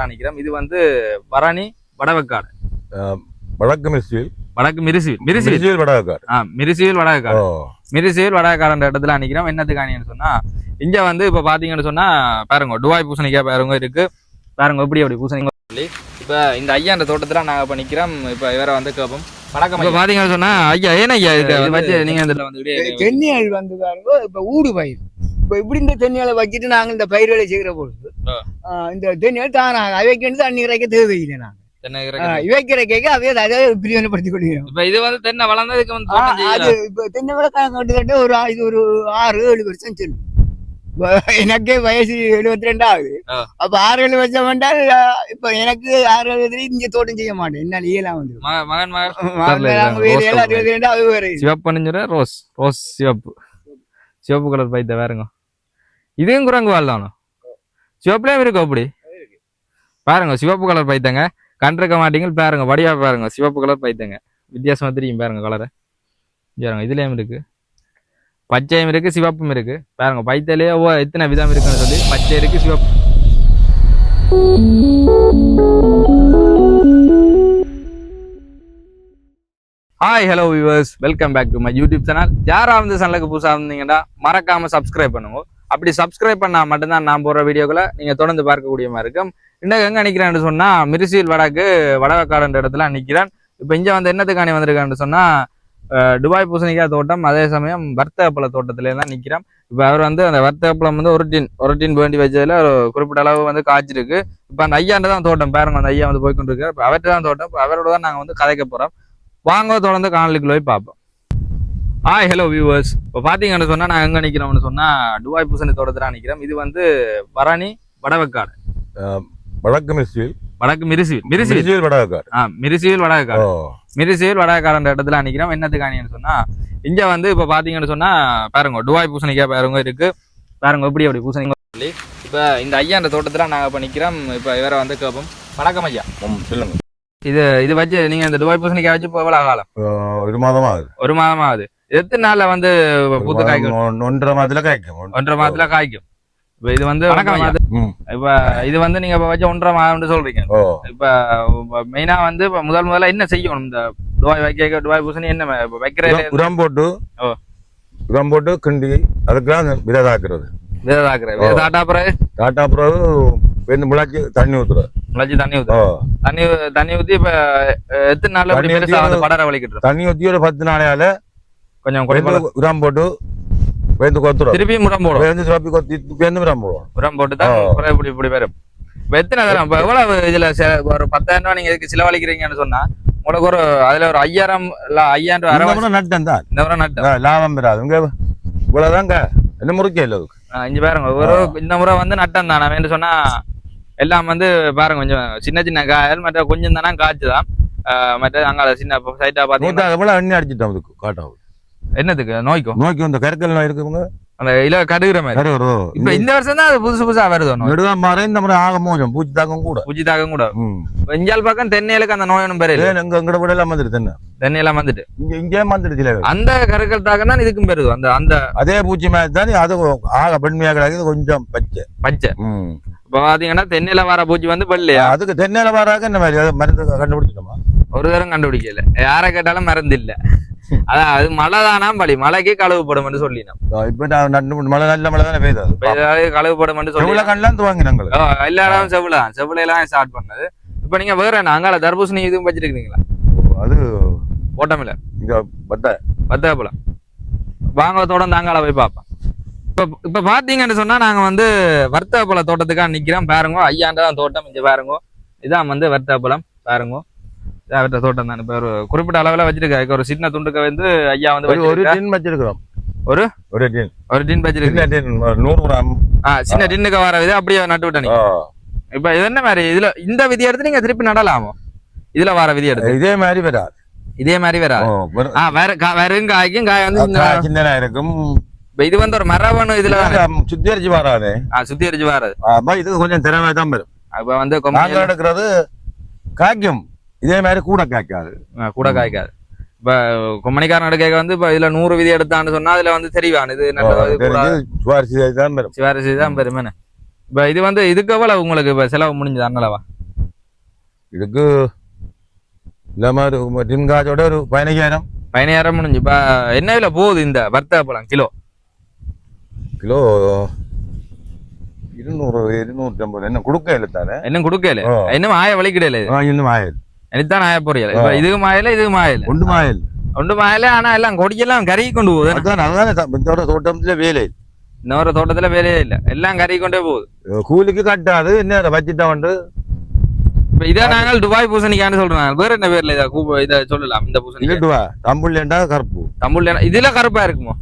நினைக்கிறோம் இது வந்து பரணி வடவக்காடு. வடக்கு மிஸ்வில் வடக்கு மிரிசிவில் மிரிசிவில் வடக்கார் ஆ மிரிசிவில் வடவக்காடு. ஓ. மிரிசிவில் வடவக்காடுன்ற இடத்துல நினைக்கிறோம் என்னத்துக்கு அணின்னு சொன்னா இங்க வந்து இப்ப பாத்தீங்கன்னு சொன்னா பாருங்க டுவாய் பூசணிக்காய் பாருங்க இருக்கு. பாருங்க எப்படி எப்படி பூசணிக்காய் சொல்லி. இப்ப இந்த ஐயா இந்த தோட்டத்துல நாங்க இப்ப நிக்கிறோம். இப்ப இவரை வந்து கேப்போம் வணக்கம் இப்ப பாத்தீங்கன்னு சொன்னா ஐயா ஏன் ஐயா இது வச்சு நீங்க இதுல வந்து தென்னியல் வந்து பாருங்க இப்ப ஊடு பயிர். இப்படி இந்த தென்னியலை வச்சுட்டு நாங்க இந்த பயிர்களை செய்கிற பொழுது இந்த தென்னியல் தானாக அவைக்கு வந்து தண்ணி இறைக்க தேவையில்லை நாங்க. இவைக்கிற கேட்க அவையே அதை பிரியோனப்படுத்திக் கொள்கிறோம். இப்ப இது வந்து தென்னை வளர்ந்ததுக்கு வந்து அது. இப்ப தென்னை விட ஒரு இது ஒரு ஆறு ஏழு வருஷம் செல்லும். எனக்கே வயசு எழுபத்தி ரெண்டு ஆகுது. அப்ப ஆறு ஏழு வருஷம் ஆ, இப்ப எனக்கு ஆறு ஏழு இங்க தோட்டம் செய்ய மாட்டேன். என்னால இயலாம் வந்து. மக- மகன் மகன். சிவப்புன்னு ரோஸ் ரோஸ் சிவப்பு. சிவப்பு கலர் பைத்த வேறுங்க. இதுவும் குரங்கு வாழ் தானோ? சிவப்புலயும் இருக்கு அப்படி? பாருங்க சிவப்பு கலர் பைத்தங்க. கண்டிருக்க மாட்டீங்க பாருங்க வடிவா பாருங்க சிவப்பு கலர் பைத்தங்க. வித்தியாசமா தெரியும் பாருங்க கலரை பாருங்க இதுலயும் இருக்கு. பச்சையும் இருக்கு சிவப்பும் இருக்கு. பாருங்க பைத்திலே ஓ எத்தனை விதம் இருக்குன்னு சொல்லி பச்சை இருக்கு சிவப்பு. Hi hello viewers welcome back to my YouTube channel யாரா வந்து சேனலுக்கு புதுசாக இருந்தீங்கன்னா மறக்காம சப்ஸ்கிரைப் பண்ணுங்க. அப்படி சப்ஸ்கிரைப் பண்ணால் மட்டும்தான் நான் போடுற வீடியோக்களை நீங்கள் தொடர்ந்து பார்க்கக்கூடிய மாதிரி இருக்கும். இன்னும் எங்கே நிற்கிறேன்னு சொன்னால் மிரிசில் வடக்கு வடவக்காடுன்ற இடத்துல நிற்கிறேன் இப்போ இங்கே வந்து என்னத்துக்காணி வந்திருக்கான்னு சொன்னால் துபாய் பூசணிக்காய் தோட்டம் அதே சமயம் வர்த்தக தோட்டத்திலே தான் நிக்கிறோம் இப்போ அவர் வந்து அந்த வர்த்தகப்பழம் வந்து ஒரு டின் ஒரு டின் வேண்டி வச்சதில் ஒரு குறிப்பிட்ட அளவு வந்து காய்ச்சிருக்கு. இப்போ அந்த ஐயாண்ட தான் தோட்டம் பாருங்க அந்த ஐயா வந்து போய் கொண்டிருக்காரு இப்போ அவர்கிட்ட தான் தோட்டம். இப்போ அவரோட தான் நாங்கள் வந்து கதைக்க போகிறோம் வாங்க தொடர்ந்து காணொலிக்குள்ளே போய் பார்ப்போம். ஹாய் ஹலோ வியூவர்ஸ் இப்போ பார்த்தீங்கன்னு சொன்னால் நான் எங்கே நிற்கிறோம்னு சொன்னால் டுபாய் பூசணி தோட்டத்தில் நிற்கிறோம் இது வந்து பரணி வடவக்காடு. வடக்கு மிஸ்வில் வடக்கு மிரிசிவில். மிரிசிவில். வடக்கார் ஆ மிரிசிவில் வடவக்காடு. மிரிசிவில் வடவக்காடுன்ற இடத்துல நிற்கிறோம் என்னத்துக்கானின்னு சொன்னால் இங்கே வந்து இப்போ பார்த்தீங்கன்னு சொன்னால் பாருங்க டுபாய் பூசணிக்காய் பாருங்க இருக்கு. பாருங்க எப்படி எப்படி பூசணிக்காய் சொல்லி. இப்போ இந்த ஐயா இந்த தோட்டத்தில் நாங்கள் இப்போ நிற்கிறோம் இப்போ இவரை வந்து கேட்போம் வணக்கம் ஐயா. சொல்லுங்க. இது இது வச்சு நீங்கள் இந்த டுபாய் பூசணிக்காய் வச்சு இப்போ எவ்வளோ காலம்? ஒரு மாதமா ஆகுது ஒரு மாதம் ஆகுது எத்தனை நாள்ல வந்து பூத்து காய்க்கும் ஒன்றரை மாதத்துல காய்க்கும். ஒன்றரை மாதத்துல காய்க்கும். இப்ப இது வந்து இப்ப இது வந்து நீங்க இப்ப வச்ச ஒன்றரை மாதம்னு சொல்றீங்க. இப்ப மெயினா வந்து இப்ப முதல் முதல்ல என்ன செய்யணும்? இந்த துபாய் வைக்க துபாய் பூசணி என்ன இப்ப வைக்கிற உரம்- போட்டு. உரம் போட்டு கிண்டி அதுக்கெல்லாம் விததாக்குறது. விததாக்குற விததாட்டா பிறகு? டாட்டா பிறகு வெந்து முளைச்சி தண்ணி ஊத்துறது. முளைச்சு தண்ணி ஓ. ஊத்து தண்ணி தண்ணி ஊத்தி இப்ப எத்தனை நாள்ல பெருசா ஊத்தி வந்து படர வலிக்கிட்டு தண்ணி ஊற்றி ஒரு பத்து நாளையால கொஞ்சம் உரம் போட்டு வெந்து கொத்துறோம் திருப்பி முறம் போடும். வெந்து சுரப்பி கொத்தி வெந்து உரம் போடுவோம். உரம் போட்டு தான். குறை இப்படி இப்படி வரும். எத்தனை தரம் எவ்வளவு இதுல ஒரு பத்தாயிரம் ரூபாய் நீங்க இதுக்கு செலவழிக்கிறீங்கன்னு சொன்னா உங்களுக்கு ஒரு அதுல ஒரு ஐயாயிரம் இல்ல ஐயாயிரம் ரூபாய் இந்த அரை நட்டம் தான். இந்த முறை நட்டு ஆ, லாபம் பெறாது. இங்க இவ்வளவுதாங்க? என்ன முறுக்கே இல்லை இங்க பாருங்க ஒரு இந்த முறை வந்து நட்டம் தான். நான் சொன்னா எல்லாம் வந்து பாருங்க கொஞ்சம் சின்ன சின்ன காயல் மற்ற கொஞ்சம் தானே காய்ச்சுதான். மற்ற அங்க சின்ன சைட்டா பாத்தீங்கன்னா நூத்தா எவ்வளவு எண்ணெய் அடிச்சிட்டோம் அதுக்கு காட்டும் என்னத்துக்கு நோய்க்கும் நோக்கி இந்த கற்கள் நோய் இருக்குங்க அந்த இல கடுகுற மாதிரி. இப்ப இந்த வருஷம் தான் அது புதுசு புதுசா வருது நெடுதான் மாற இந்த முறை ஆக மோசம் பூச்சி தாக்கம் கூட. பூச்சி தாக்கம் கூட. இஞ்சால் பக்கம் தென்னையிலுக்கு அந்த நோய் ஒன்றும் பெரிய எங்க எங்கட விட எல்லாம் வந்துடுது என்ன தென்னையெல்லாம் வந்துட்டு இங்க இங்கே வந்துடுது இல்லை அந்த கருக்கள் தாக்கம் தான் இதுக்கும் பெருது அந்த அந்த அதே பூச்சி மாதிரி தானே அது ஆக பெண்மையாக கிடக்குது கொஞ்சம் பச்சை. பச்சை. இப்ப பாத்தீங்கன்னா தென்னையில வர பூச்சி வந்து வெள்ளையா அதுக்கு தென்னையில வராக இந்த மாதிரி மருந்து கண்டுபிடிச்சிட்டோமா? ஒரு தரம் கண்டுபிடிக்கல. யாரை கேட்டாலும் மருந்து இல்ல அதான் அது மழை? தானா பலி மழைக்கு கழுவு போடும் சொல்லினோம் மழை நல்ல மழை தானே பெய்யுது இப்ப ஏதாவது கழுவு போடும் சொல்லி கண்ணெல்லாம் துவாங்க நாங்கள் ஓ, எல்லா இடமும் தான் செவ்வளை எல்லாம் ஸ்டார்ட் பண்ணது இப்ப நீங்க வேற என்ன அங்கால தர்பூசணி இதுவும் வச்சிருக்கீங்களா அது ஓட்டமில்ல இங்க பத்த வத்தகப்பழம் வாங்க தொடர்ந்து அங்கால போய் பார்ப்போம் இப்ப இப்ப பாத்தீங்கன்னு சொன்னா நாங்க வந்து வர்த்தகப்பழ தோட்டத்துக்காக நிக்கிறோம் பாருங்க ஐயாண்ட தான் தோட்டம் இங்க பாருங்க இதான் வந்து வர்த்தகப்பழம் பாருங்க இதான் அவர்ட்ட தோட்டம் தான். இப்ப ஒரு குறிப்பிட்ட அளவுல வச்சிருக்காரு ஒரு சின்ன துண்டுக்கு வந்து ஐயா வந்து ஒரு. டின் வச்சிருக்கிறோம். ஒரு? ஒரு டின். ஒரு டின் வச்சிருக்கு நூறு கிராம். ஆ சின்ன டின்னுக்கு வர விதை அப்படியே நட்டு விட்டேன். இப்ப இது என்ன மாதிரி? இதுல இந்த விதி எடுத்து நீங்க திருப்பி நடலாமோ? இதுல வர விதி எடுத்து. இதே மாதிரி வராது. இதே மாதிரி வராது. ஆ வேற வெறும் காய்க்கும் காய் வந்து இந்த- காய் சின்னதா இருக்கும். இது வந்து ஒரு மரபணு இதுல தானே. சுத்திகரிச்சு வராது. ஆ, சுத்திகரிச்சு வராது. அப்ப இது கொஞ்சம் திறமை தான் வரும். அப்ப வந்து நாங்க கொம்பையில- எடுக்கிறது காய்க்கும். இதே மாதிரி கூட காய்க்காது. கூட காய்க்காது. இப்ப கொம்மணிக்காரன் எடுக்க வந்து இப்ப இதுல நூறு விதி எடுத்தான்னு சொன்னா அதுல வந்து தெரிவான். இது சுவாரிச்சு தான் வரும் சிவாரிசி தான் பெருமைன்னு இப்ப இது வந்து இதுக்கு எவ்வளவு உங்களுக்கு இப்ப செலவு முடிஞ்சது அண்ணளவா இதுக்கு இல்லாம ஒரு டின் காசோட ஒரு பதினஞ்சாயிரம் பதினாயிரம் முடிஞ்சு. இப்ப என்ன விலை போகுது இந்த வர்த்தக பழம் கிலோ? கிலோ இருநூறு இருநூற்றி ஐம்பது என்ன கொடுக்க இல்லை தானே? இன்னும் கொடுக்கல ஓ. இன்னும் ஆய வலிக்கிடல இன்னும் ஆயில் எனத்தான் ஆய போறியல இப்ப இதுக்கு மாயல இதுக்கு மாயல. ஒன்றும் ஆயில் ஒன்று மாயல ஆனா எல்லாம் கொடியெல்லாம் கருகி கொண்டு போகுது. அதான் இந்த தோட்டத்துல வேலை இன்னொரு தோட்டத்துல வேலையே இல்ல. எல்லாம் கருகி கொண்டே போகுது. கூலிக்கு கட்டாது என்ன அதை வச்சுட்டா வந்து? இப்ப இதை நாங்கள் துபாய் பூசணிக்கான்னு சொல்றோம். வேற என்ன பேர்ல இதை இதை சொல்லலாம் இந்த பூசணிக்காய் இல்லட்டுவா தம்புள்ளேண்டா கருப்பு. தமிழ்ல இதுல கருப்பா இருக்குமோ?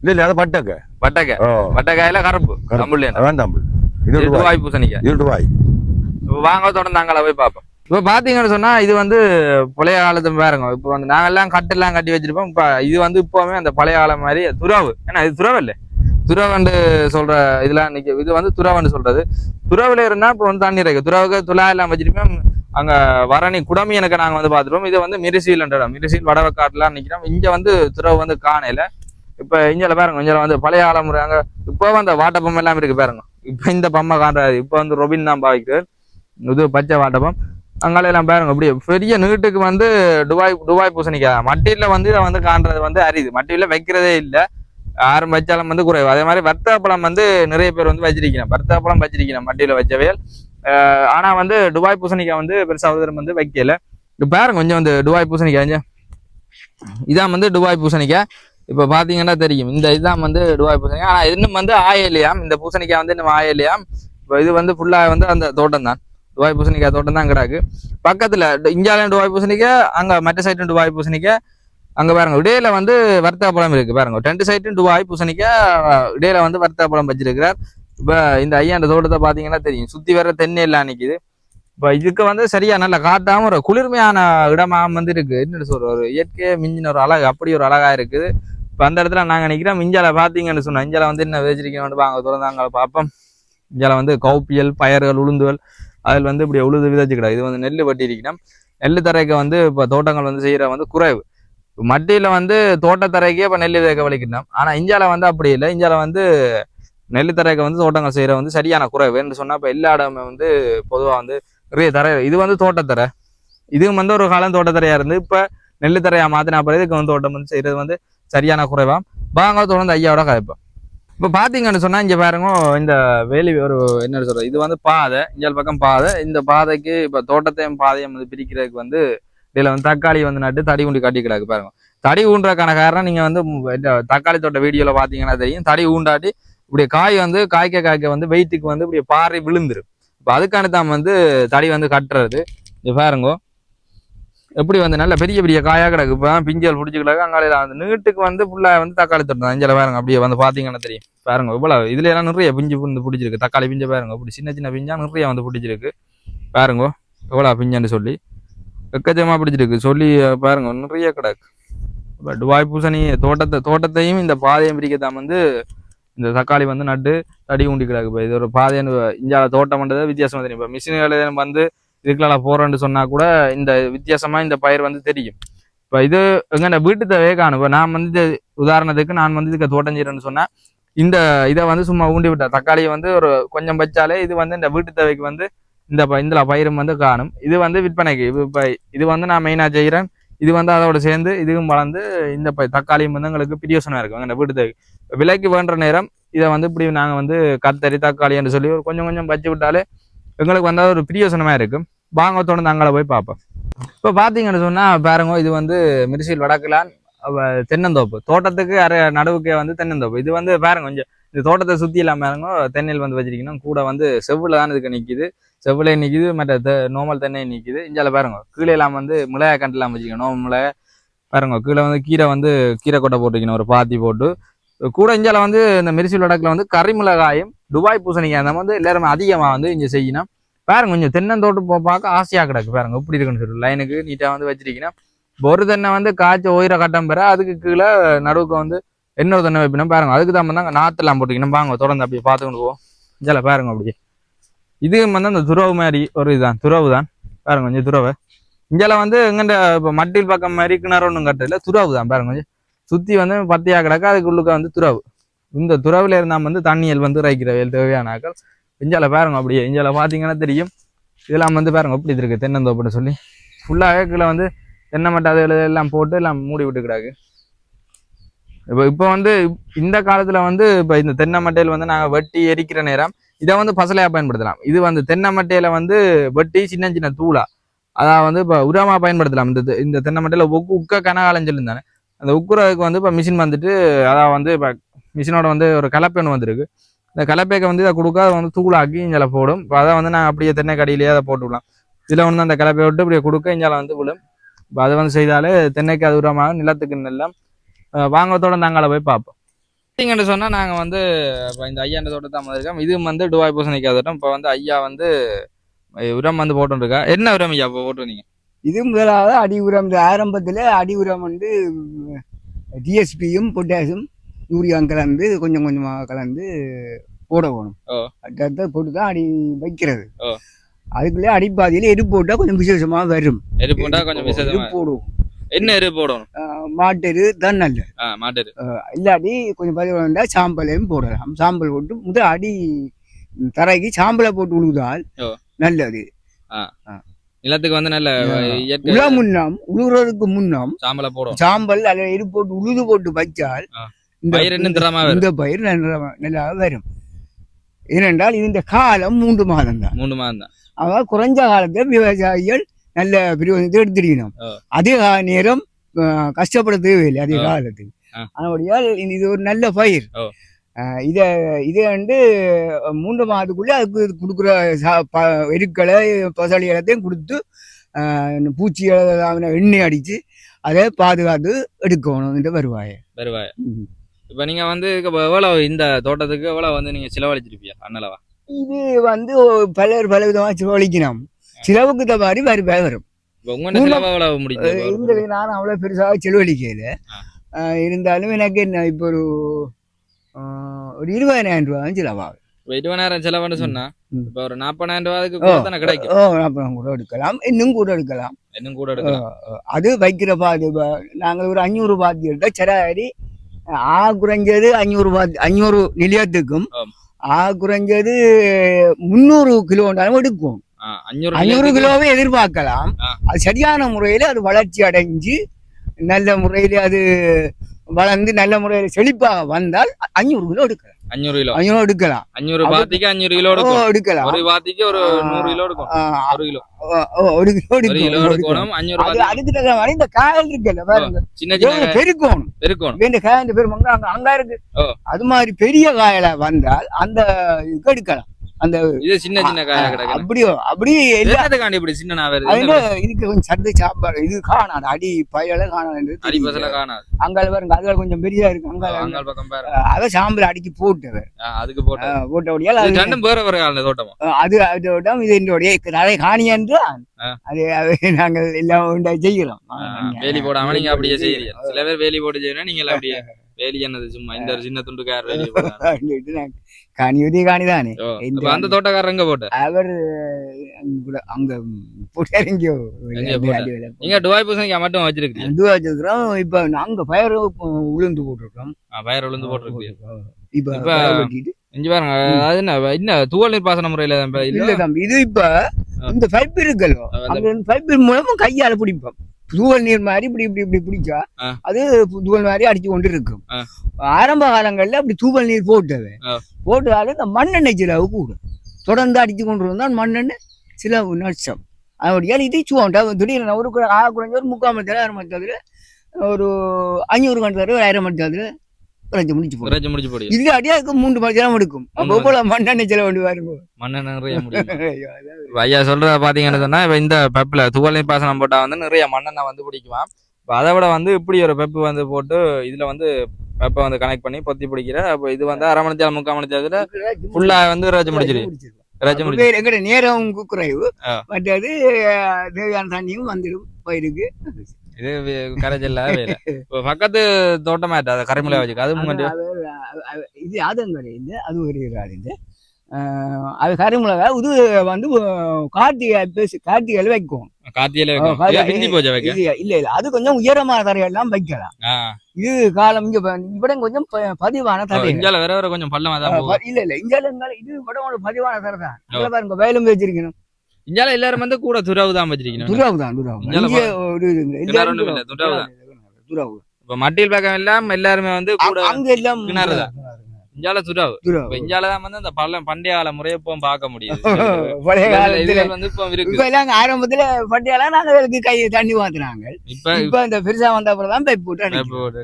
இல்ல இல்ல அது பட்டக்க. வட்டக்காய் ஓ. வட்டக்காயில கருப்பு கருப்பு. தமிழ்ல அதான் தம்புள் இது துபாய் பூசணிக்காய். இது இப்ப வாங்க தொடர்ந்து அங்கே போய் பார்ப்போம். இப்போ பார்த்தீங்கன்னு சொன்னால் இது வந்து பழைய காலத்து பாருங்க. இப்போ வந்து நாங்கள்லாம் கட்டெல்லாம் கட்டி வச்சிருப்போம். இப்போ இது வந்து இப்போவுமே அந்த பழைய காலம் மாதிரி துறவு. ஏன்னா இது துறவு இல்லை. துறவண்டு சொல்ற இதெல்லாம் நிக்க இது வந்து துறவண்டு சொல்றது. துறவுல இருந்தா இப்போ வந்து தண்ணி இருக்கு. துறவுக்கு துலா எல்லாம் வச்சிருப்போம். அங்க வரணி குடமி எனக்கு நாங்க வந்து பாத்துருவோம். இது வந்து மிரிசீல்ன்ற இடம் மிரிசீல் வடவக்காட்டுலாம் நிக்கிறோம். இங்க வந்து துறவு வந்து காணையில. இப்ப இங்கே பாருங்க இங்க வந்து பழைய காலம் அங்க இப்போ அந்த வாட்டப்பம் எல்லாம் இருக்கு பாருங்க. இப்ப இந்த பம்மை காண்றாரு. இப்ப வந்து ரொபின் தான் பாவிக்கிறார். இது பச்சை வாட்டப்பம் அங்காலையெல்லாம் பாருங்க அப்படியே பெரிய நீட்டுக்கு வந்து டுபாய் டுபாய் பூசணிக்காய் மட்டியில் வந்து இதை வந்து காண்றது வந்து அரிது. மட்டியில் வைக்கிறதே இல்லை. ஆறு வச்சாலும் வந்து குறைவு. அதே மாதிரி வர்த்தாப்பழம் வந்து நிறைய பேர் வந்து வச்சிருக்கிறேன் வர்த்தாப்பழம் வச்சிருக்கிறேன் மட்டியில் வச்சவையல். ஆனால் வந்து டுபாய் பூசணிக்காய் வந்து பெருசாக வந்து வைக்கல. இப்போ பாருங்க கொஞ்சம் வந்து டுபாய் பூசணிக்காய் கொஞ்சம். இதான் வந்து டுபாய் பூசணிக்காய் இப்போ பார்த்தீங்கன்னா தெரியும். இந்த இதுதான் வந்து டுபாய் பூசணிக்காய் ஆனால் இன்னும் வந்து ஆயிலையாம். இந்த பூசணிக்காய் வந்து இன்னும் ஆயிலையாம். இப்போ இது வந்து ஃபுல்லாக வந்து அந்த தோட்டம் தான் துபாய் பூசணிக்காய் தோட்டம் தான் கிடக்கு. பக்கத்தில் இந்தியாவிலேயும் துபாய் பூசணிக்காய் அங்கே மற்ற சைட்டும் துபாய் பூசணிக்காய். அங்கே பாருங்க இடையில வந்து வர்த்தக பழம் இருக்குது பாருங்க. ரெண்டு சைட்டும் துபாய் பூசணிக்காய் இடையில வந்து வர்த்தக பழம் வச்சிருக்கிறார். இப்போ இந்த ஐயா அந்த தோட்டத்தை பார்த்தீங்கன்னா தெரியும். சுற்றி வர தென்னை எல்லாம் இப்போ இதுக்கு வந்து சரியா நல்ல காட்டாம ஒரு குளிர்மையான இடமாக வந்து இருக்குது என்ன சொல்ற ஒரு இயற்கையை மிஞ்சின ஒரு அழகு அப்படி ஒரு அழகாக இருக்குது. இப்போ அந்த இடத்துல நாங்கள் நினைக்கிறோம் இஞ்சால பார்த்தீங்கன்னு சொன்னோம் இஞ்சால வந்து என்ன வச்சிருக்கோம் வாங்க திறந்து பார்ப்போம் இஞ்சால வந்து கௌப்பியல் பயறுகள் உளுந்துகள் அதில் வந்து இப்படி உழுது விதைச்சுக்கிடா இது வந்து நெல் வட்டி இருக்கணும் நெல் தரைக்கு வந்து இப்போ தோட்டங்கள் வந்து செய்கிற வந்து குறைவு. மட்டியில் வந்து தோட்டத்தரைக்கே இப்போ நெல் விதைக்க வலிக்கணும். ஆனால் இஞ்சால வந்து அப்படி இல்லை. இஞ்சால வந்து நெல் தரைக்கு வந்து தோட்டங்கள் செய்கிற வந்து சரியான குறைவு என்று சொன்னால் இப்போ எல்லா இடமே வந்து பொதுவாக வந்து நிறைய தரை இது வந்து தோட்டத்தரை. இதுவும் வந்து ஒரு காலம் தோட்டத்தரையாக இருந்து இப்போ நெல் தரையாக மாற்றினா அப்புறம் இதுக்கு வந்து தோட்டம் வந்து செய்கிறது வந்து சரியான குறைவா? வாங்க தொடர்ந்து ஐயாவோட கதைப்போம். இப்போ பார்த்தீங்கன்னு சொன்னால் இங்கே பாருங்க இந்த வேலி ஒரு என்ன சொல்கிறது இது வந்து பாதை இங்கே பக்கம் பாதை. இந்த பாதைக்கு இப்போ தோட்டத்தையும் பாதையும் வந்து பிரிக்கிறதுக்கு வந்து இதில் வந்து தக்காளி வந்து நட்டு தடி ஊண்டி கட்டி கிடக்கு பாருங்க. தடி ஊன்றதுக்கான காரணம் நீங்கள் வந்து இந்த தக்காளி தோட்ட வீடியோவில் பார்த்தீங்கன்னா தெரியும். தடி ஊண்டாட்டி இப்படி காய் வந்து காய்க்க காய்க்க வந்து வெயிட்டுக்கு வந்து இப்படி பாறை விழுந்துரும். இப்போ அதுக்கான தான் வந்து தடி வந்து கட்டுறது. இது பாருங்க. எப்படி வந்து நல்ல பெரிய பெரிய காயாக கிடக்கு இப்போ பிஞ்சல் பிடிச்சி கிடக்கு அங்காலையில அந்த நீட்டுக்கு வந்து ஃபுல்லாக வந்து தக்காளி தோட்டம் அஞ்சல பாருங்க அப்படியே வந்து பார்த்தீங்கன்னா தெரியும். பாருங்க இவ்வளோ இதுல எல்லாம் நிறைய பிஞ்சு வந்து பிடிச்சிருக்கு. தக்காளி பிஞ்சை பாருங்க அப்படி சின்ன சின்ன பிஞ்சா நிறைய வந்து பிடிச்சிருக்கு. பாருங்க எவ்வளோ பிஞ்சான்னு சொல்லி. எக்கச்சக்கமா பிடிச்சிருக்கு. சொல்லி பாருங்க நிறைய கிடக்கு. இப்போ டுவாய் பூசணி தோட்டத்தை தோட்டத்தையும் இந்த பாதையும் பிரிக்கத்தான் வந்து இந்த தக்காளி வந்து நட்டு தடி ஊண்டி கிடக்கு இப்போ இது ஒரு பாதைன்னு இந்தியாவில் தோட்டம் பண்ணுறது வித்தியாசமாக தெரியும். இப்போ மிஷின்கள் வந்து இதுக்குள்ள போறேன்னு சொன்னா கூட இந்த வித்தியாசமா இந்த பயிர் வந்து தெரியும். இப்போ இது எங்க வீட்டு தேவையே காணும். இப்போ நான் வந்து இது உதாரணத்துக்கு நான் வந்து இதுக்கு தோட்டம் செய்யறேன்னு சொன்னா இந்த இதை வந்து சும்மா ஊண்டி விட்டேன் தக்காளியை வந்து ஒரு கொஞ்சம் வச்சாலே இது வந்து இந்த வீட்டு தேவைக்கு வந்து இந்த ப- இந்த பயிரும் வந்து காணும். இது வந்து விற்பனைக்கு இது இப்போ இது வந்து நான் மெயினாக செய்கிறேன் இது வந்து அதோட சேர்ந்து இதுவும் வளர்ந்து இந்த ப- தக்காளியும் வந்து எங்களுக்கு பிரியோசனம் இருக்கும் இந்த வீட்டு தேவை விலைக்கு வேண்ட நேரம் இதை வந்து இப்படி நாங்கள் வந்து கத்தரி தக்காளி என்று சொல்லி ஒரு கொஞ்சம் கொஞ்சம் வச்சு விட்டாலே எங்களுக்கு வந்தால் ஒரு பிரியோசனமா இருக்கும் வாங்க தொடர்ந்து அங்கே போய் பார்ப்போம். இப்போ பார்த்தீங்கன்னு சொன்னால் பாருங்க இது வந்து மிரிசில் வடக்குலான் தென்னந்தோப்பு. தோட்டத்துக்கு அரை நடுவுக்கே வந்து தென்னந்தோப்பு. இது வந்து பாருங்க கொஞ்சம் இந்த தோட்டத்தை சுற்றி இல்லாமல் இருங்கோ தென்னையில் வந்து வச்சிருக்கணும். கூட வந்து செவ்வில் தான் இதுக்கு நிற்கிது செவ்விலே நிற்கிது மற்ற நோமல் தென்னை நிற்கிது இஞ்சால பாருங்க கீழே எல்லாம் வந்து மிளகாய் கண்டெல்லாம் வச்சுக்கணும் நோமல் மிளகாய் பாருங்க கீழே வந்து கீரை வந்து கீரை கொட்டை போட்டுக்கணும் ஒரு பாத்தி போட்டு. கூட இஞ்சால வந்து இந்த மிரிசில் வடக்கில் வந்து கறிமிளகாயும் துபாய் பூசணிக்காய் அந்த வந்து எல்லாருமே அதிகமாக வந்து இங்கே செய்யணும் பாருங்க கொஞ்சம் தென்னந்தோட்டு போ பார்க்க ஆசையாக கிடக்கு பாருங்க எப்படி இருக்குன்னு சொல்லி லைனுக்கு நீட்டாக வந்து வச்சிருக்கீங்கன்னா இப்போ ஒரு தென்னை வந்து காய்ச்சி உயிர கட்டம் பெற அதுக்கு கீழே நடுவுக்கு வந்து இன்னொரு தென்னை வைப்பினா பாருங்க அதுக்கு தான் வந்து நாற்றுலாம் போட்டுக்கணும். பாங்க தொடர்ந்து அப்படியே பார்த்துக்கொண்டு போவோம். இதில் பாருங்க அப்படியே. இது வந்து அந்த துறவு மாதிரி ஒரு இதுதான் துறவு தான். பாருங்க கொஞ்சம் துறவை. இந்தியாவில் வந்து எங்கண்ட இப்போ மட்டில் பக்கம் மாதிரி கிணறு ஒன்றும் கட்டல துறவு தான் பாருங்க கொஞ்சம் சுற்றி வந்து பத்தியாக கிடக்கா அதுக்குள்ளுக்க வந்து துறவு. இந்த துறவுல இருந்தால் வந்து தண்ணியல் வந்து இறைக்கிற தேவையான ஆக்கள் இஞ்சால பாருங்க அப்படியே இஞ்சால பார்த்தீங்கன்னா தெரியும். இதெல்லாம் வந்து பாருங்க எப்படி இருக்கு தென்னந்தோப்புன்னு சொல்லி. ஃபுல்லாக கீழே வந்து தென்னை மட்டை எல்லாம் போட்டு எல்லாம் மூடி விட்டு கிடாக்கு. இப்போ இப்போ வந்து இந்த காலத்தில் வந்து இப்போ இந்த தென்னை மட்டையில் வந்து நாங்கள் வெட்டி எரிக்கிற நேரம் இதை வந்து பசலையாக பயன்படுத்தலாம். இது வந்து தென்னை மட்டையில் வந்து வெட்டி சின்ன சின்ன தூளா. அதாவது வந்து இப்போ உரமாக பயன்படுத்தலாம். இந்த இந்த தென்னை மட்டையில் உக்கு உக்க கனகாலம் சொல்லியிருந்தானே அந்த உக்குறதுக்கு வந்து இப்போ மிஷின் வந்துட்டு அதாவது வந்து இப்போ மிஷினோட வந்து ஒரு கலப்பை ஒன்று வந்திருக்கு. இந்த கலப்பைக்கு வந்து இதை கொடுக்க அதை வந்து தூளாக்கி இஞ்சால போடும். இப்போ அதை வந்து நாங்கள் அப்படியே தென்னை கடியிலேயே அதை போட்டு விடலாம். இதில் வந்து அந்த கலப்பையை விட்டு இப்படியே கொடுக்க இஞ்சால வந்து விழும் இப்போ அதை வந்து செய்தாலே தென்னைக்கு அது உரமாக நிலத்துக்கு நெல்லம். வாங்கத்தோட நாங்கள் போய் பார்ப்போம். பார்த்தீங்கன்னு சொன்னால் நாங்கள் வந்து இப்போ இந்த ஐயாண்ட தோட்டத்தை இருக்கோம். இது வந்து டுவாய் பூசணிக்காய் தோட்டம். இப்போ வந்து ஐயா வந்து உரம் வந்து போட்டுருக்கா என்ன உரம் ஐயா இப்போ போட்டுருந்தீங்க இது முதலாவது அடி உரம் இந்த ஆரம்பத்தில் அடி உரம் வந்து டிஎஸ்பியும் பொட்டாசியம் யூரியாவும் கலந்து கொஞ்சம் கொஞ்சமாக கலந்து போட வேணும். ஓ. அடுத்த போட்டு தான் அடி வைக்கிறது. அதுக்குள்ளே அடிப்பாதியில் எரு போட்டால் கொஞ்சம் விசேஷமாக வரும். எரு போட்டா கொஞ்சம் விசேஷமா போடுவோம் என்ன எரு போடணும்? ஆஹ் மாட்டு எரு தான் நல்லது ஆ மாட்டு எரு இல்லாட்டி கொஞ்சம் பதிவு சாம்பலையும் போடலாம். சாம்பல் போட்டு முதல் அடி தரைக்கு சாம்பலை போட்டு ஓ. நல்லது. நிலத்துக்கு வந்து நல்ல உழ முன்னாம் உழுறதுக்கு முன்னாம் சாம்பலை போடும் சாம்பல் அதில் எரு போட்டு உழுது போட்டு வச்சால். இந்த பயிர் வரும்? இந்த பயிர் நல்லா வரும். ஏனென்றால் இந்த காலம் மூன்று மாதம் தான் மூணு மாதம் தான் அதாவது குறைஞ்ச காலத்தில் விவசாயிகள் நல்ல பிரயோஜனத்தை எடுத்துருக்கணும். அதிக நேரம் கஷ்டப்பட தேவையில்லை அதிக. காலத்துக்கு. ஆ. அதனுடையால் இது ஒரு நல்ல பயிர். இத இதை வந்து மூன்று மாதத்துக்குள்ளே அதுக்கு கொடுக்குற சா- ப- எருக்களை பசளி எல்லாத்தையும் கொடுத்து பூச்சி எண்ணெய் அடித்து அதை பாதுகாத்து எடுக்கணும் இந்த வருவாயை. வருவாய். இப்போ நீங்க வந்து இப்ப எவ்வளவு இந்த தோட்டத்துக்கு எவ்வளவு வந்து நீங்க செலவழிச்சிருப்பீங்க அண்ணளவா இது வந்து பலர் பல விதமாக செலவழிக்கணும் சிலவுக்கு தகுந்த மாதிரி வருவாய் வரும். இந்த நான் அவ்வளோ பெருசாக செலவழிக்கல. இருந்தாலும் எனக்கு என்ன இப்போ ஒரு ஒரு இருபதாயிரம் ரூபா தான் செலவாகும் இருபதாயிரம் செலவுன்னு சொன்னா. இப்போ ஒரு நாற்பதாயிரம் ரூபாய்க்கு கூட தானே கிடைக்கும். ஓ அப்புறம் கூட எடுக்கலாம். இன்னும் கூட எடுக்கலாம். இன்னும் கூட எடுக்கலாம். அது வைக்கிற பாதி நாங்கள் ஒரு அஞ்சூறு பாத்தி எடுத்தால் சராசரி ஆ குறைஞ்சது அஞ்சூறு பாத்தி அஞ்சூறு நிலையத்துக்கும். ஆ குறைஞ்சது முந்நூறு கிலோனாலும் எடுக்கும். அஞ்சூறு கிலோவே எதிர்பார்க்கலாம். அது சரியான முறையில அது வளர்ச்சி அடைஞ்சு நல்ல முறையில அது வளர்ந்து நல்ல முறையில செழிப்பாக வந்தால் அஞ்சூறு கிலோ எடுக்கலாம். அஞ்சூறு கிலோ. அஞ்சூறு எடுக்கலாம். அஞ்சூறு பாத்திக்கு அஞ்சூறு கிலோ எடுக்கலாம். ஒரு பாத்திக்கு ஒரு. நூறு கிலோ எடுக்கும் ஒரு கிலோ. ஒரு கிலோ எடுக்கணும், அஞ்சூறு அதுக்கு தகுந்த மாதிரி இந்த காயல் இருக்குல்ல பாருங்க. சின்ன சின்ன பெருக்கணும்? இருக்கணும் இந்த காய் இந்த பேர் அங்க அங்க- இருக்கு. அது மாதிரி பெரிய காயல வந்தால் அந்த இதுக்கு எடுக்கலாம். அந்த இது சின்ன சின்ன அப்படியோ அப்படி எல்லா எல்லாத்துக்காண்டி இப்படி சின்ன நான் இதுக்கு கொஞ்சம் சத்து சாப்பாடு இது காணாது. அடி பயிரெல்லாம் காணாது அடி பசல காணாது. அங்கால பாருங்க அதுல கொஞ்சம் பெரியா இருக்கு. அங்கால அங்கால் பக்கம் பாரு. அதை சாம்பல் அடிக்கி போட்டவர் ஆ, அதுக்கு போட்டு போட்டபடியால் இது அது ரெண்டும் வேற வேற கால தோட்டமா? அது அதோட இது என்னுடைய நிறைய காணி என்று. அது அது நாங்கள் எல்லாம் உண்டா செய்கிறோம். வேலி போடாம நீங்க அப்படியே செய்யறீங்க சில பேர் வேலி போட்டு செய்யணும் நீங்க அப்படியே வேலி என்னது சும்மா இந்த ஒரு சின்ன துண்டு கார். காணி அப்ப அந்த தோட்டக்காரர் எங்க போட்டு அவர் அங்க போட்டார் எங்கேயோ. நீங்க டுவாய் பூசணிக்காய் மட்டும் வச்சிருக்கீங்க வச்சிருக்கிறோம் இப்ப நாங்க பயிர் உளுந்து போட்டிருக்கோம் பயிர் விழுந்து போட்டிருக்கீங்க இப்ப இப்ப- இங்க பாருங்க அது என்ன என்ன தூவல் நீர் பாசன முறையில இல்ல தம்பி இது இப்ப. இந்த பைப் இருக்குல்ல அந்த- மூலமா கையால பிடிப்போம் தூவல் நீர் மாதிரி இப்படி இப்படி இப்படி பிடிச்சா. அது தூவல் மாதிரி அடிச்சு கொண்டு இருக்கும். ஆரம்ப காலங்கள்ல அப்படி தூவல் நீர் போட்டது. போட்டதால இந்த மண்ணெண்ணெய் சிலவு கூடும் தொடர்ந்து அடிச்சு கொண்டு இருந்தால் மண்ணெண்ணெய் சிலவு நஷ்டம் அதோடைய இது சுவாண்டா திடீர்னு ஒரு ஆ குறைஞ்ச ஒரு முக்கால் மணி நேரம் மணி ஒரு அஞ்சூறு மணி ஒரு ஆயிரம் மணி குறைஞ்சு முடிச்சு போடும். குறைச்சு முடிச்சு போடி இல்லாட்டி அதுக்கு மூன்று மணி நேரம் எடுக்கும். அப்போ மண்ணெண்ணெய் செலவு வேண்டி பாருங்க மண்ணை நிறைய முடியும். ஐயோ, சொல்றத பாத்தீங்கன்னு சொன்னா இப்ப இந்த பெப்ல துவல் பாசனம் போட்டா வந்து நிறைய மண்ணெண்ணெய் வந்து பிடிக்குமா இப்ப அதை விட வந்து இப்படி ஒரு பெப்பு வந்து போட்டு இதுல வந்து பெப்பை வந்து கனெக்ட் பண்ணி பொத்தி பிடிக்கிற அப்ப இது வந்து அரை மணி நேரம் முக்கால் மணி நேரத்துல ஃபுல்லா வந்து ரஜ் முடிச்சிரு ரஜ் முடிச்சு வேற எங்கட நேரம் குறைவு. மற்றது தேவையான தண்ணியும் வந்துடும். பயிருக்கு. இது வேற இப்ப பக்கத்து தோட்டமா அது கரைமலை வச்சுக்க அது இது அதுவும் கிடையாது அது ஒரு அஹ், அது கருமிளகா இது வந்து கார்த்திகை பேசி கார்த்திகையில வைக்கும். இது இல்ல இல்ல அது கொஞ்சம் உயரமான தரையெல்லாம் வைக்கலாம். இது காலம் இங்க இவிடம் கொஞ்சம் பதிவான தரை. இஞ்சால வேற வேற கொஞ்சம் பள்ளமா தான் இல்ல இல்ல இங்க இது கூட ஒரு பதிவான தரை தான். பாருங்க வயலும் வச்சிருக்கணும். இஞ்சால எல்லாரும் வந்து கூட துறவு. தான் வச்சிருக்கணும் துறாவு தான் துறாவு. இப்ப மட்டில் பக்கம் எல்லாம் எல்லாருமே வந்து கூட அங்க- எல்லாம் கிணறு தான். இஞ்சால துறவு. இப்ப இஞ்சால தான் வந்து அந்த பள்ளம் பண்டைய கால முறையை இப்போ பார்க்க முடியுது. பழைய காலத்துல இதுல வந்து இப்போ இருக்கு. இப்ப எல்லாம் ஆரம்பத்துல பட்டியாலாம் நாங்க அதுக்கு கை தண்ணி வாத்துனாங்க இப்ப இப்ப இந்த பெருசா வந்த அப்புறம் தான் பைப் போட்டு இப்ப. போட்டு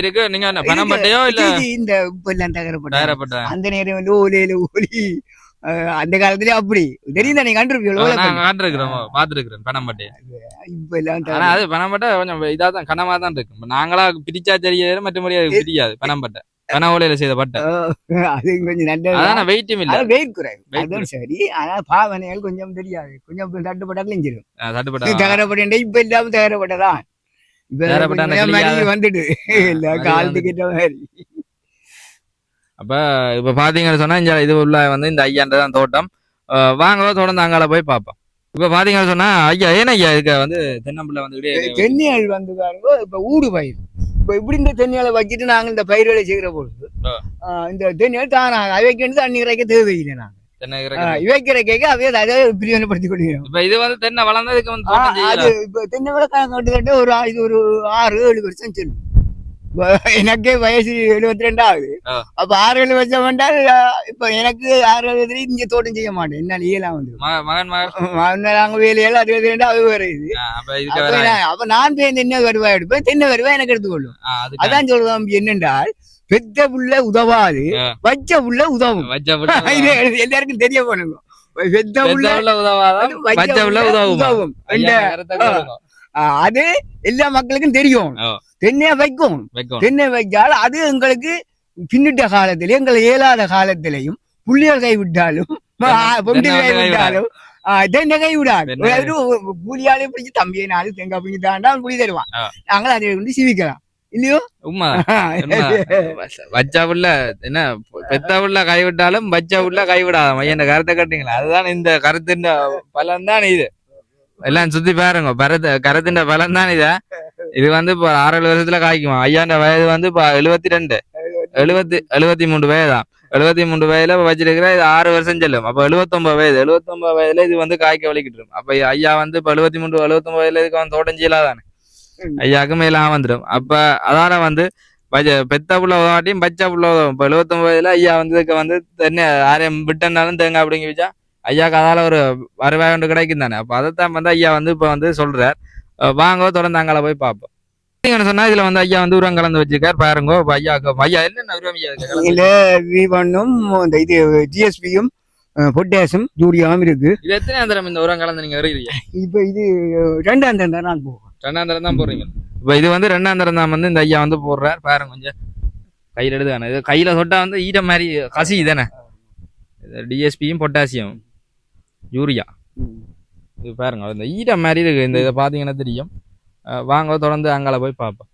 இருக்கு. நீங்க பணம் பட்டையோ இல்ல இந்த உப்பு எல்லாம் தகரப்பட்ட அந்த நேரம் ஓலையில ஓலி அந்த காலத்துல அப்படி. தெரியும் தானே கண்டிருப்பீங்க ஓலை நாங்க காட்டிருக்கிறோம் பாத்துருக்கிறேன் பணம் பட்டையை இப்ப தகர- அது கொஞ்சம் இதா தான் கனமா தான் இருக்கு. இப்ப நாங்களா பிரிச்சா தெரியாது மற்றபடி அது பிரியாது பணம் பட்டை பண ஓலையில செய்த பட்டை. அது கொஞ்சம் அதான் வெயிட்டும் இல்ல. வெயிட் குறைவு. அதுவும் சரி. ஆனா பாவனைகள் கொஞ்சம் தெரியாது. கொஞ்சம் தட்டுப்பட்டா கிழிஞ்சிரும். தட்டுப்பட்ட. தகரப்பட்ட இப்ப இல்லாம தகரப்பட்டதான் இப்ப வந்துட்டு. இல்ல மணி காலத்துக்கு ஏற்ற மாதிரி. அப்ப இப்ப பாத்தீங்கன்னு சொன்னா இங்க இது உள்ள வந்து இந்த ஐயாண்ட தான் தோட்டம். அஹ் வாங்க தொடர்ந்து அங்கால போய் பார்ப்போம். இப்ப பாத்தீங்கன்னு சொன்னா ஐயா ஏன் ஐயா இதுக்கு வந்து தென்னம்பிள்ளை வந்து தென்னியல் வந்து பாருங்க இப்ப ஊடு பயிர். இப்ப இப்படி இந்த தென்னியலை வச்சுட்டு நாங்க இந்த பயிர்களை செய்கிற பொழுது இந்த தென்னியல் தானாக அவைக்கு தண்ணி இறைக்க தேவையில்லை நாங்க. தென்னை ஆ, இறக்குறது. இவைக்கிற அவையே அதை பிரியோனப்படுத்திக் கொள்கிறோம். இப்ப இது வந்து தென்னை வளர்ந்ததுக்கு வந்து. அது இப்ப தென்னை விட கிட்டத்தட்ட ஒரு இது ஒரு ஆறு ஏழு வருஷம் செல்லும். எனக்கே வயசு எழுபத்தி ரெண்டு ஆகுது. அப்ப ஆறு ஏழு வருஷம் வேண்டால் இப்ப எனக்கு ஆறு எழுபதுல இங்க தோட்டம் செய்ய மாட்டேன். என்னால இயலாம் வந்து? மக- மகன் மகன். நாங்க வேலையெல்லாம் அறுபது ரெண்டு அது வேற இது. அப்ப நான் போய் தென்னை வருவாய் எடுப்பேன்? தென்னை வருவாய் எனக்கு எடுத்துக்கொள்ளும். அதான் தம்பி என்னென்றால் பெத்த புள்ள உதவாது. வச்ச புள்ள உதவும். எல்லாருக்கும் தெரிய பண்ணுங்க பெத்த புள்ள புள்ள உதவும்? அது எல்லா மக்களுக்கும் தெரியும். தென்னைய வைக்கும். தென்னை வைச்சால் அது எங்களுக்கு பின்னிட்ட காலத்திலே எங்களை இயலாத காலத்திலையும் புள்ளியல் கைவிட்டாலும் தென்னை- பொண்டு தென்னை வந்து கைவிட்டாலும் தென்னை கைவிடாது. கூலியாலே பிடிச்சி தம்பியை நாலு தேங்காய் பிடிச்சி தாண்டா புளி தருவான். ஆ. நாங்களும் அதை கொண்டு சிவிக்கலாம். இல்லையோ. உண்மை. வச்ச புள்ள என்ன பெத்த புள்ள கைவிட்டாலும் வச்ச புள்ள கைவிடாத மையன் கருத்தை கட்டுங்களா? அதுதான் இந்த கருத்தின் பலன் தான் இது. எல்லாம் சுத்தி பாருங்க பரத்து கருத்தின் பலன் தான் இத. இது வந்து இப்போ ஆறு ஏழு வருஷத்துல காய்க்குமா? ஐயாண்ட வயது வந்து இப்போ எழுபத்தி ரெண்டு எழுபத்தி எழுபத்தி மூணு வயதான் எழுபத்தி மூணு வயதுல வச்சிருக்கிற இது ஆறு வருஷம் செல்லும். அப்ப எழுபத்தொன்பது வயது. எழுபத்தொன்பது வயதுல இது வந்து காய்க்க வலிக்கிட்டு அப்ப ஐயா வந்து இப்ப எழுபத்தி மூணு எழுபத்தொன்பது வயதுல இதுக்கு வந்து தோட்டம் செய்யலாதானே? ஐயாவுக்கு மேலாம் வந்துடும். அப்ப அதான வந்து பஜ- பெத்த புள்ள உதவாட்டியும் பச்சை புள்ள உதவும். இப்ப எழுபத்தொன்பது வயதுல ஐயா வந்து இதுக்கு வந்து தென்னை யாரையும் விட்டனாலும் தேங்காய் அப்படிங்க வச்சா ஐயாக்கு அதால ஒரு வருவாய் ஒன்று கிடைக்கும் தானே அப்ப அதைத்தான் வந்து ஐயா வந்து இப்ப வந்து சொல்றார். வாங்க தொடர்ந்து அங்கால போய் பார்ப்போம். சொன்னா இதுல வந்து ஐயா வந்து உரம் கலந்து வச்சிருக்காரு பாருங்க ஐயா உரம் ஐயா இதுக்கு கலந்து இதுல வீவனும் இந்த இது ஜிஎஸ்பியும் பொட்டாசும் யூரியாவும் இருக்கு. இது எத்தனை தரம் இந்த உரம் கலந்து நீங்க வருகிறீங்க? இப்ப இது ரெண்டாம் தரம் தான் நான் ரெண்டாம் தரம் தான் போடுறீங்க. இப்ப இது வந்து ரெண்டாம் தரம் தான் வந்து இந்த ஐயா வந்து போடுறார் பாருங்க கொஞ்சம். கையில எடுத்தானே இது கையில தொட்டா வந்து ஈர மாதிரி கசி தானே? டிஎஸ்பியும் பொட்டாசியம் யூரியா. இது பாருங்க இந்த ஈர மாதிரி இருக்கு. இந்த இதை பார்த்தீங்கன்னா தெரியும். வாங்க தொடர்ந்து அங்கால போய் பார்ப்போம்.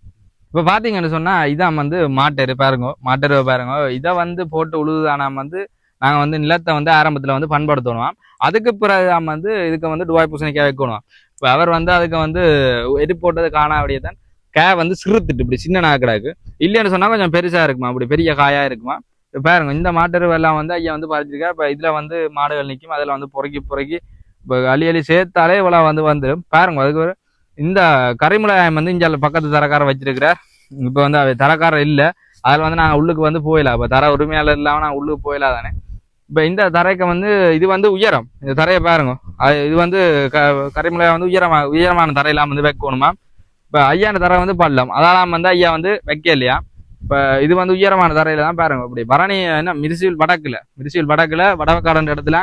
இப்போ பார்த்தீங்கன்னு சொன்னால் இதான் வந்து மாட்டெரு பாருங்க. மாட்டெரு பாருங்க. இதை வந்து போட்டு உழுதுதானாம் வந்து நாங்கள் வந்து நிலத்தை வந்து ஆரம்பத்தில் வந்து பண்படுத்தணும் அதுக்கு பிறகு நாம வந்து இதுக்கு வந்து டுவாய் பூசணிக்காய் வைக்கணும் இப்போ அவர் வந்து அதுக்கு வந்து எரி போட்டது காணாபடியே தான் கே வந்து சிறுத்துட்டு இப்படி சின்ன நாக்கடாக்கு இல்லைன்னு சொன்னால் கொஞ்சம் பெருசாக இருக்குமா அப்படி பெரிய காயாக இருக்குமா இப்போ பாருங்க இந்த மாட்டெருவு எல்லாம் வந்து ஐயா வந்து பறிச்சிருக்கா இப்போ இதில் வந்து மாடுகள் நிற்கும் அதில் வந்து புறக்கி புறக்கி இப்போ அள்ளி அள்ளி சேர்த்தாலே இவ்வளோ வந்து வந்துடும் பாருங்க அதுக்கு ஒரு இந்த கரைமுலாயம் வந்து இங்கே பக்கத்து தரக்காரர் வச்சிருக்கிறார். இப்போ வந்து அது தரக்காரர் இல்லை. அதில் வந்து நாங்கள் உள்ளுக்கு வந்து போயிடலாம் இப்போ தர உரிமையாளர் இல்லாமல் நாங்கள் உள்ளுக்கு போயிடலாம் தானே இப்போ இந்த தரைக்கு வந்து இது வந்து உயரம். இந்த தரையை பாருங்க. அது இது வந்து க கரைமுலாயம் வந்து உயரமா உயரமான தரையெல்லாம் வந்து வைக்கணுமா இப்போ ஐயான தரை வந்து பள்ளம். அதெல்லாம் வந்து ஐயா வந்து வைக்க இல்லையா? இப்போ இது வந்து உயரமான தரையில தான் பாருங்க. இப்படி பரணி என்ன? மிரிசிவில் வடக்கில். மிரிசிவில் வடக்கில் வடவக்காரன் இடத்துல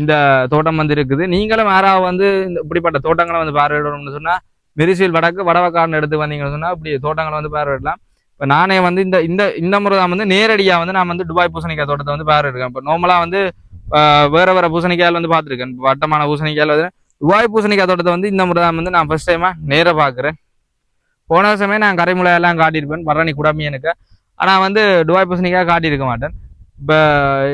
இந்த தோட்டம் வந்து இருக்குது. நீங்களும் யாராவது வந்து இந்த இப்படிப்பட்ட தோட்டங்களை வந்து பார்வையிடணும்னு சொன்னால் மெரிசியல் வடக்கு வடவக்காரன் எடுத்து வந்தீங்கன்னு சொன்னால் இப்படி தோட்டங்களை வந்து பார்வையிடலாம். இப்போ நானே வந்து இந்த இந்த இந்த முறை தான் வந்து நேரடியாக வந்து நான் வந்து துபாய் பூசணிக்காய் தோட்டத்தை வந்து பார்வையிடுறேன் இப்போ நார்மலாக வந்து வேறு வேற வேற பூசணிக்காயில் வந்து பார்த்துருக்கேன். வட்டமான பூசணிக்காயில் வந்து துபாய் பூசணிக்காய் தோட்டத்தை வந்து இந்த முறை தான் வந்து நான் ஃபர்ஸ்ட் டைமாக நேராக பார்க்குறேன். போன வருஷமே நான் கரைமுலையெல்லாம் காட்டியிருப்பேன். பரணி குடாமி எனக்கு. ஆனால் வந்து துபாய் பூசணிக்காய் காட்டியிருக்க மாட்டேன். இப்போ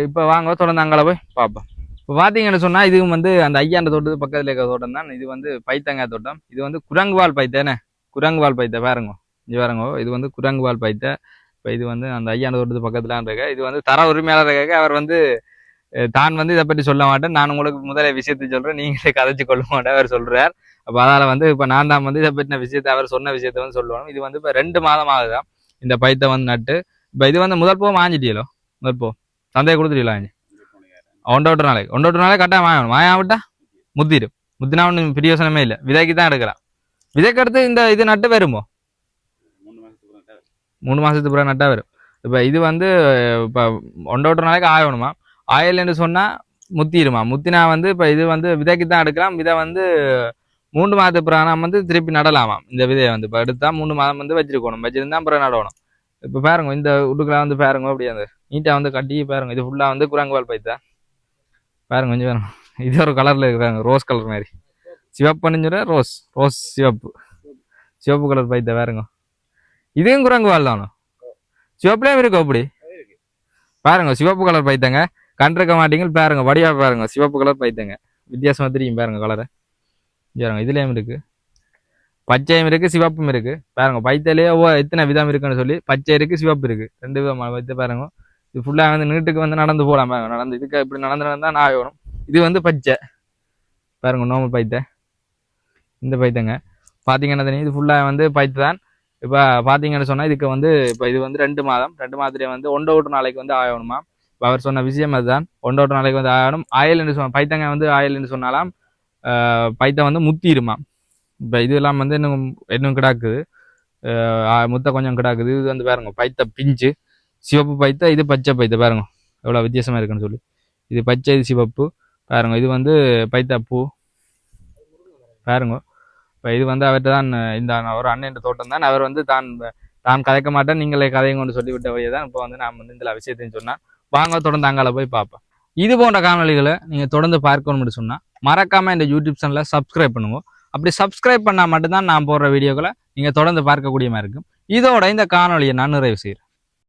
இப்போ வாங்க தொடர்ந்து அங்கே போய் பார்ப்பேன் இப்போ பார்த்தீங்கன்னு சொன்னால் இதுவும் வந்து அந்த ஐயாண்ட தோட்டத்து பக்கத்தில் இருக்கிற தோட்டம் தான். இது வந்து பைத்தங்காய் தோட்டம். இது வந்து குரங்குவால் பைத்தேனே குரங்குவால் பைத்த பாருங்க. இது பாருங்க. இது வந்து குரங்குவால் பைத்த. இப்போ இது வந்து அந்த ஐயாண்ட தோட்டத்து பக்கத்துலான் இருக்க. இது வந்து தர உரிமையாளர் இருக்க அவர் வந்து தான் வந்து இதை பற்றி சொல்ல மாட்டேன். நான் உங்களுக்கு முதல விஷயத்தை சொல்கிறேன் நீங்களே கதைச்சு கொள்ள மாட்டேன். அவர் சொல்கிறார் அப்போ அதனால் வந்து இப்போ நான் தான் வந்து இதை பற்றின விஷயத்தை அவர் சொன்ன விஷயத்தை வந்து சொல்லுவோம் இது வந்து இப்போ ரெண்டு மாதம் ஆகுதான் இந்த பைத்தை வந்து நட்டு. இப்போ இது வந்து முதல் போ வாங்கிட்டீங்களோ முதல் போ. சந்தையை கொடுத்துட்டீங்களா? ஒன்றோட்டு நாளைக்கு ஒன்றோட்டு நாளைக்கு கட்டாயம் வாங்கணும் வாங்க விட்டா முத்திரும் முத்தினா ஒன்றும் பிரியோசனமே இல்லை. விதைக்கு தான் எடுக்கலாம் விதைக்கு அடுத்து இந்த இது நட்டு வருமோ? மூணு மாதத்துக்கு பிறகு நட்டா வரும். இப்போ இது வந்து இப்போ ஒன்றோட்டு நாளைக்கு ஆயணுமா? ஆயல்னு சொன்னால் முத்திடுமா முத்தினா வந்து இப்போ இது வந்து விதைக்கு தான் எடுக்கலாம் விதை வந்து மூணு மாதத்துக்கு பிறகு நம்ம வந்து திருப்பி நடலாமாம். இந்த விதையை வந்து. இப்போ எடுத்தால் மூணு மாதம் வந்து வச்சிருக்கணும். வச்சிருந்தா அப்புறம் நடணும். இப்போ பாருங்க இந்த உட்டுக்கெல்லாம் வந்து பாருங்க அப்படியே அந்த நீட்டாக வந்து கட்டி பாருங்க. இது ஃபுல்லாக வந்து குரங்குவால் பைத்தான் பாருங்க கொஞ்சம் வேணும் இது ஒரு கலரில் இருக்கிறாங்க ரோஸ் கலர் மாதிரி. சிவப்புன்னு சொல்ல ரோஸ் ரோஸ் சிவப்பு. சிவப்பு கலர் பைத்த பாருங்க. இதுவும் குரங்குவால் தானோ? சிவப்புலேயும் இருக்கு அப்படி. பாருங்க சிவப்பு கலர் பைத்தங்க. கண்டிருக்க மாட்டீங்க பாருங்க வடிவா பாருங்க சிவப்பு கலர் பைத்தங்க. வித்தியாசமாக தெரியும் பாருங்க கலரை பாருங்க இதுலேயும் இருக்குது பச்சையும் இருக்குது சிவப்பும் இருக்குது பாருங்க பைத்திலேயே எத்தனை விதம் இருக்குன்னு சொல்லி பச்சை இருக்குது சிவப்பு இருக்குது ரெண்டு விதமான பைத்த பாருங்க. இது ஃபுல்லாக வந்து நீட்டுக்கு வந்து நடந்து போகலாமா நடந்து இதுக்கு இப்படி நடந்து நடந்தால் நான் வரும். இது வந்து பச்சை. பாருங்க நோமல் பைத்த. இந்த பைத்தங்க. பார்த்தீங்கன்னா தெரியும்? இது ஃபுல்லாக வந்து பைத்து தான். இப்போ பார்த்தீங்கன்னு சொன்னால் இதுக்கு வந்து இப்போ இது வந்து ரெண்டு மாதம். ரெண்டு மாதத்துலேயே வந்து ஒன்றரை ஓட்டு நாளைக்கு வந்து ஆகணுமா? இப்போ அவர் சொன்ன விஷயம் அதுதான். ஒன்றரை ஓட்டு நாளைக்கு வந்து ஆகணும். ஆயில்னு சொன்ன பைத்தங்க வந்து ஆயில்னு சொன்னாலாம் பைத்தம் வந்து முத்திருமா இப்போ இது எல்லாம் வந்து இன்னும் இன்னும் கிடாக்குது. முத்த முத்தை கொஞ்சம் கிடாக்குது. இது வந்து பாருங்க பைத்த பிஞ்சு. சிவப்பு பைத்த இது பச்சை பைத்த பாருங்க. எவ்வளோ வித்தியாசமாக இருக்குன்னு சொல்லி. இது பச்சை இது சிவப்பு. பாருங்க இது வந்து பைத்தா பூ. பாருங்க. இப்போ இது வந்து அவர்கிட்ட தான் இந்த ஒரு அண்ணன் தோட்டம் தான். அவர் வந்து தான் தான் கதைக்க மாட்டேன் நீங்களே கதைங்கன்னு கொண்டு விட்ட வழியை தான் இப்போ வந்து நான் வந்து இந்த விஷயத்தையும் சொன்னேன். வாங்க தொடர்ந்து அங்கால போய் பார்ப்போம். இது போன்ற காணொளிகளை நீங்கள் தொடர்ந்து பார்க்கணும்னு சொன்னால் மறக்காமல் இந்த யூடியூப் சேனலை சப்ஸ்கிரைப் பண்ணுங்க. அப்படி சப்ஸ்கிரைப் பண்ணால் மட்டும்தான் நான் போடுற வீடியோக்களை நீங்கள் தொடர்ந்து பார்க்கக்கூடிய மாதிரி இருக்கும். இதோட இந்த காணொளியை நான் நிறைவு செய்கிறேன்